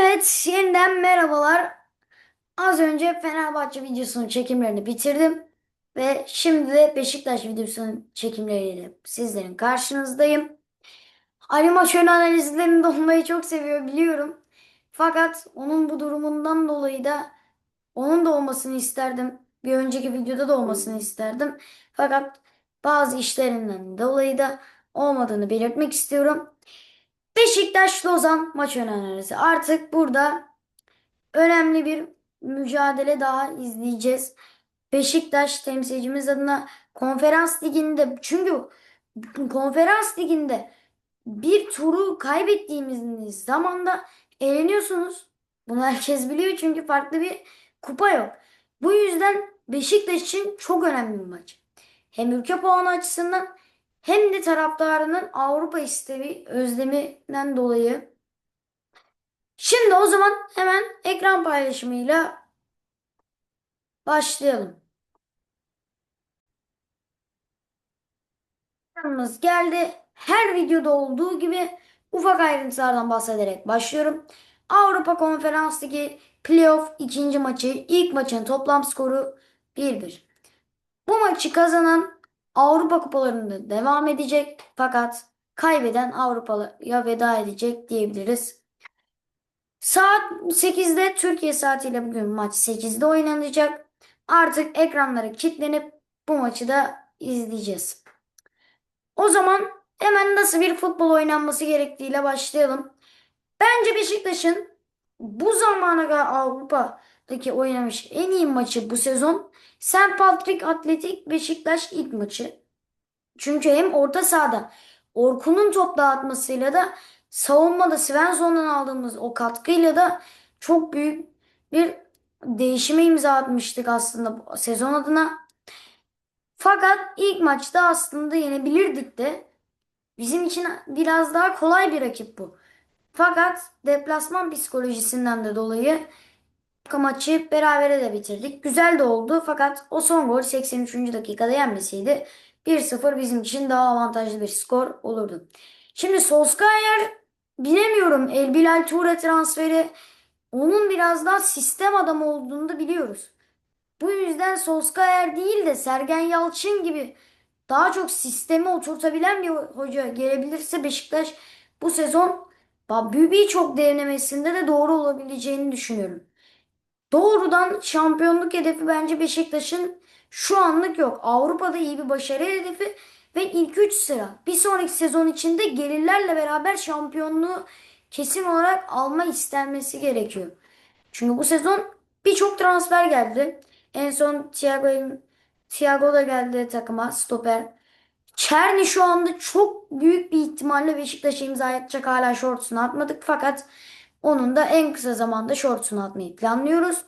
Evet, yeniden merhabalar. Az önce Fenerbahçe videosunun çekimlerini bitirdim. Ve şimdi de Beşiktaş videosunun çekimleriyle sizlerin karşınızdayım. Ali maç ön analizlerinde olmayı çok seviyor biliyorum. Fakat onun bu durumundan dolayı da onun da olmasını isterdim. Bir önceki videoda da olmasını isterdim. Fakat bazı işlerinden dolayı da olmadığını belirtmek istiyorum. Beşiktaş Lozan maç ön analizi. Artık burada önemli bir mücadele daha izleyeceğiz. Beşiktaş temsilcimiz adına konferans liginde çünkü konferans liginde bir turu kaybettiğimiz zamanda eğleniyorsunuz. Bunu herkes biliyor çünkü farklı bir kupa yok. Bu yüzden Beşiktaş için çok önemli bir maç. Hem ülke puanı açısından hem de taraftarının Avrupa isteği özleminden dolayı. Şimdi o zaman hemen ekran paylaşımıyla başlayalım. Ekranımız geldi. Her videoda olduğu gibi ufak ayrıntılardan bahsederek başlıyorum. Avrupa Konferans Ligi Playoff ikinci maçı ilk maçın toplam skoru 1-1. Bu maçı kazanan Avrupa kupalarında devam edecek fakat kaybeden Avrupa'ya veda edecek diyebiliriz. Saat 8'de Türkiye saatiyle bugün maç 8'de oynanacak. Artık ekranlara kilitlenip bu maçı da izleyeceğiz. O zaman hemen nasıl bir futbol oynanması gerektiğiyle başlayalım. Bence Beşiktaş'ın bu zamana kadar Avrupa'daki oynamış en iyi maçı bu sezon St. Patrick Atletik Beşiktaş ilk maçı. Çünkü hem orta sahada Orkun'un top dağıtmasıyla da savunmada Svensson'dan aldığımız o katkıyla da çok büyük bir değişime imza atmıştık aslında sezon adına. Fakat ilk maçta aslında yenebilirdik de bizim için biraz daha kolay bir rakip bu. Fakat deplasman psikolojisinden de dolayı maçı berabere de bitirdik. Güzel de oldu fakat o son gol 83. dakikada yenmeseydi 1-0 bizim için daha avantajlı bir skor olurdu. Şimdi Solskjaer bilemiyorum El Bilal Toure transferi onun biraz daha sistem adamı olduğunu da biliyoruz. Bu yüzden Solskjaer değil de Sergen Yalçın gibi daha çok sistemi oturtabilen bir hoca gelebilirse Beşiktaş bu sezon birçok denemesinde de doğru olabileceğini düşünüyorum. Doğrudan şampiyonluk hedefi bence Beşiktaş'ın şu anlık yok. Avrupa'da iyi bir başarı hedefi ve ilk 3 sıra. Bir sonraki sezon içinde gelirlerle beraber şampiyonluğu kesin olarak alma istenmesi gerekiyor. Çünkü bu sezon birçok transfer geldi. En son Thiago, Thiago da geldi takıma stoper. Çerni şu anda çok büyük bir ihtimalle Beşiktaş'a imza atacak. Hala şortunu atmadık fakat onun da en kısa zamanda şortunu atmayı planlıyoruz.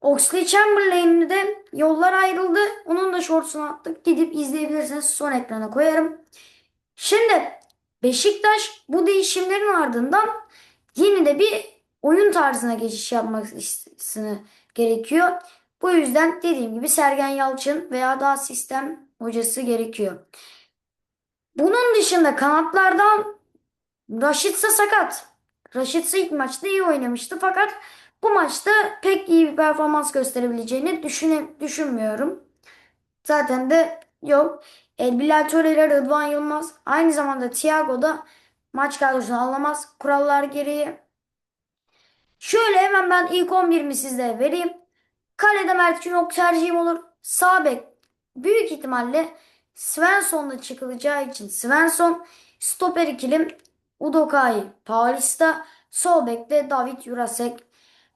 Oxley Chamberlain'de de yollar ayrıldı. Onun da shortsunu attık. Gidip izleyebilirsiniz. Son ekrana koyarım. Şimdi Beşiktaş bu değişimlerin ardından yeni de bir oyun tarzına geçiş yapmasını gerekiyor. Bu yüzden dediğim gibi Sergen Yalçın veya daha sistem hocası gerekiyor. Bunun dışında kanatlardan Raşitsa sakat. Raşitsa ilk maçta iyi oynamıştı fakat bu maçta pek iyi bir performans gösterebileceğini düşüne, düşünmüyorum. Zaten de yok. El Bilal ile Rıdvan Yılmaz aynı zamanda Thiago da maç kadrosunu alamaz. Kurallar gereği. Şöyle hemen ben ilk 11'imi size vereyim. Kalede Mert Günok tercihim olur. Sağ bek büyük ihtimalle Svensson'la çıkılacağı için Svensson. Stoper ikilim Udokai Paulista. Sol bekte David Jurasek.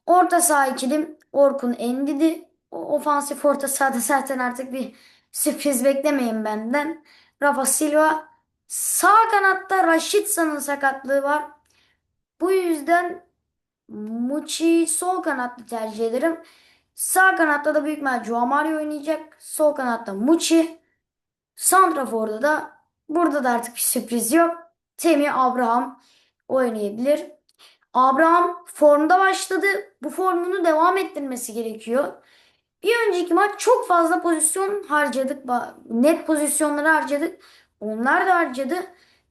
Orta saha ikilim Orkun Endidi. O, ofansif orta sahada zaten artık bir sürpriz beklemeyin benden. Rafa Silva. Sağ kanatta Raşitsa'nın sakatlığı var. Bu yüzden Muçi sol kanatta tercih ederim. Sağ kanatta da büyük ihtimal Joao Mario oynayacak. Sol kanatta Muçi. Santrafor'da da burada da artık bir sürpriz yok. Temi Abraham oynayabilir. Abraham formda başladı. Bu formunu devam ettirmesi gerekiyor. Bir önceki maç çok fazla pozisyon harcadık. Net pozisyonları harcadık. Onlar da harcadı.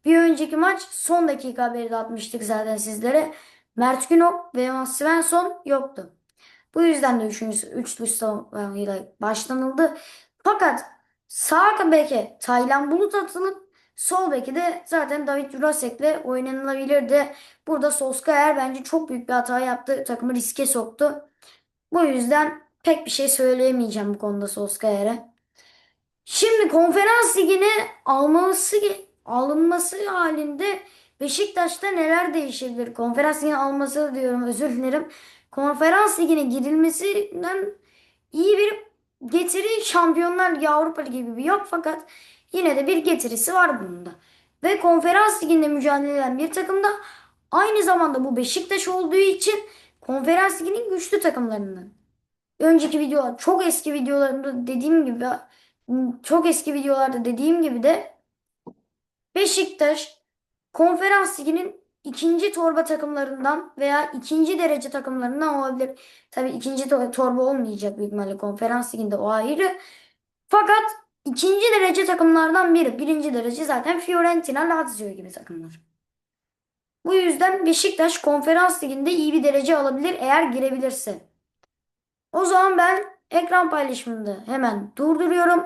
Bir önceki maç son dakika haberi de atmıştık zaten sizlere. Mert Günok ve Svensson yoktu. Bu yüzden de üçüncü, üçlü savunmayla başlanıldı. Fakat sağ beke Taylan Bulut atılıp sol beke de zaten David Jurasek'le oynanılabilirdi. Burada Solskjaer bence çok büyük bir hata yaptı. Takımı riske soktu. Bu yüzden pek bir şey söyleyemeyeceğim bu konuda Solskjaer'e. Şimdi konferans ligine alması alınması halinde Beşiktaş'ta neler değişebilir? Konferans ligine alması diyorum özür dilerim. Konferans ligine girilmesinden iyi bir getiri Şampiyonlar Ligi Avrupa Ligi gibi yok fakat yine de bir getirisi var bunun da. Ve konferans liginde mücadele eden bir takımda aynı zamanda bu Beşiktaş olduğu için konferans liginin güçlü takımlarından. Önceki videolar çok eski videolarımda dediğim gibi çok eski videolarda dediğim gibi de Beşiktaş konferans liginin ikinci torba takımlarından veya ikinci derece takımlarından olabilir. Tabii ikinci to- torba olmayacak büyük ihtimalle konferans liginde o ayrı. Fakat ikinci derece takımlardan biri. Birinci derece zaten Fiorentina, Lazio gibi takımlar. Bu yüzden Beşiktaş konferans liginde iyi bir derece alabilir eğer girebilirse. O zaman ben ekran paylaşımını hemen durduruyorum.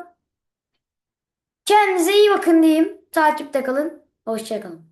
Kendinize iyi bakın diyeyim. Takipte kalın. Hoşçakalın.